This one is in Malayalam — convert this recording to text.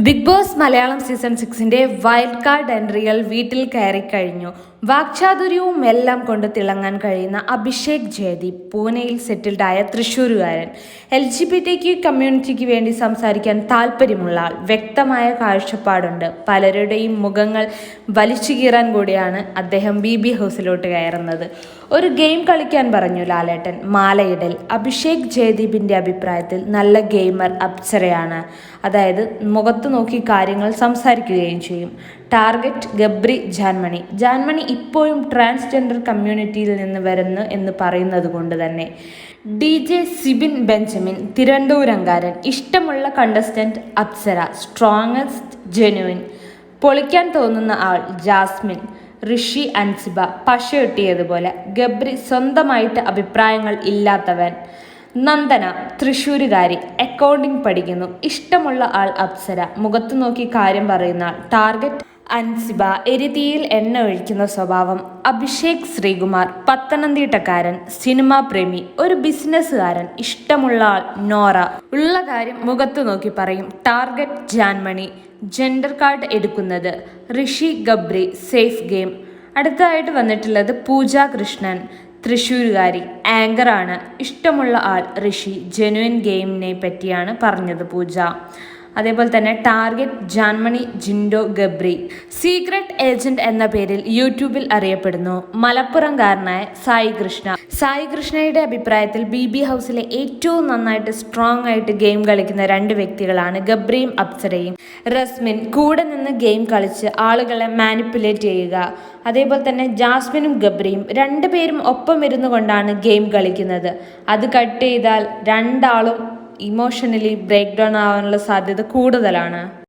ബിഗ് ബോസ് മലയാളം സീസൺ സിക്സിന്റെ വൈൽഡ് കാർഡ് എൻട്രികൾ വീട്ടിൽ കയറി കഴിഞ്ഞു. വാക്ചാതുര്യവും എല്ലാം കൊണ്ട് തിളങ്ങാൻ കഴിയുന്ന അഭിഷേക് ജയദീപ് പൂനെയിൽ സെറ്റിൽഡായ തൃശ്ശൂരുകാരൻ. L G B T Q കമ്മ്യൂണിറ്റിക്ക് വേണ്ടി സംസാരിക്കാൻ താല്പര്യമുള്ള ആൾ. വ്യക്തമായ കാഴ്ചപ്പാടുണ്ട്. പലരുടെയും മുഖങ്ങൾ വലിച്ചു കീറാൻ കൂടിയാണ് അദ്ദേഹം ബി ബി ഹൗസിലോട്ട് കയറുന്നത്. ഒരു ഗെയിം കളിക്കാൻ പറഞ്ഞു ലാലേട്ടൻ. മാലയിടൽ. അഭിഷേക് ജയദീപിന്റെ അഭിപ്രായത്തിൽ നല്ല ഗെയിമർ അപ്സരയാണ്. അതായത് മുഖത്ത് നോക്കി കാര്യങ്ങൾ സംസാരിക്കുകയും ചെയ്യും. ടാർഗറ്റ് ഗബ്രി ജാൻമണി. ജാൻമണി ഇപ്പോഴും ട്രാൻസ്ജെൻഡർ കമ്മ്യൂണിറ്റിയിൽ നിന്ന് വരുന്നു എന്ന് പറയുന്നത് കൊണ്ട് തന്നെ. ഡി ജെ സിബിൻ ബെഞ്ചമിൻ തിരുവനന്തപുരംകാരൻ. ഇഷ്ടമുള്ള കണ്ടസ്റ്റന്റ് അപ്സര. സ്ട്രോങ്ങസ്റ്റ് ജെനുവിൻ പൊളിക്കാൻ തോന്നുന്ന ആൾ ജാസ്മിൻ. ഋഷി അൻസിബ പശയൊട്ടിയതുപോലെ ഗബ്രി സ്വന്തമായിട്ട് അഭിപ്രായങ്ങൾ ഇല്ലാത്തവൻ. നന്ദന തൃശ്ശൂരുകാരി അക്കൗണ്ടിംഗ് പഠിക്കുന്നു. ഇഷ്ടമുള്ള ആൾ അപ്സര. മുഖത്തു നോക്കി കാര്യം പറയുന്ന ആൾ. ടാർഗറ്റ് അൻസിബ എരുതിയിൽ എണ്ണ ഒഴിക്കുന്ന സ്വഭാവം. അഭിഷേക് ശ്രീകുമാർ പത്തനംതിട്ടക്കാരൻ സിനിമാ പ്രേമി ഒരു ബിസിനസ്സുകാരൻ ഇഷ്ടമുള്ള ആൾ നോറ. ഉള്ള കാര്യം മുഖത്തു നോക്കി പറയും. ടാർഗറ്റ് ജാൻമണി ജെൻഡർ കാർഡ് എടുക്കുന്നത് ഋഷി ഗബ്രി സേഫ് ഗെയിം. അടുത്തതായിട്ട് വന്നിട്ടുള്ളത് പൂജ കൃഷ്ണൻ തൃശ്ശൂരുകാരി ആങ്കറാണ്. ഇഷ്ടമുള്ള ആൾ ഋഷി ജെനുവിൻ ഗെയിമിനെ പറ്റിയാണ് പറഞ്ഞത് പൂജ. അതേപോലെ തന്നെ target Janmoni Jinto Gabri. Secret agent എന്ന പേരിൽ യൂട്യൂബിൽ അറിയപ്പെടുന്നു. മലപ്പുറംകാരനായ സായി കൃഷ്ണ. സായി കൃഷ്ണയുടെ അഭിപ്രായത്തിൽ ബി ബി ഹൗസിലെ ഏറ്റവും നന്നായിട്ട് സ്ട്രോങ് ആയിട്ട് ഗെയിം കളിക്കുന്ന രണ്ട് വ്യക്തികളാണ് ഗബ്രിയും അപ്സരയും. റസ്മിൻ കൂടെ നിന്ന് ഗെയിം കളിച്ച് ആളുകളെ മാനിപ്പുലേറ്റ് ചെയ്യുക. അതേപോലെ തന്നെ ജാസ്മിനും ഗബ്രിയും രണ്ടുപേരും ഒപ്പം ഇരുന്നു കൊണ്ടാണ് ഗെയിം കളിക്കുന്നത്. അത് കട്ട് ചെയ്താൽ രണ്ടാളും ഇമോഷണലി ബ്രേക്ക് ഡൗൺ ആവാനുള്ള സാധ്യത കൂടുതലാണ്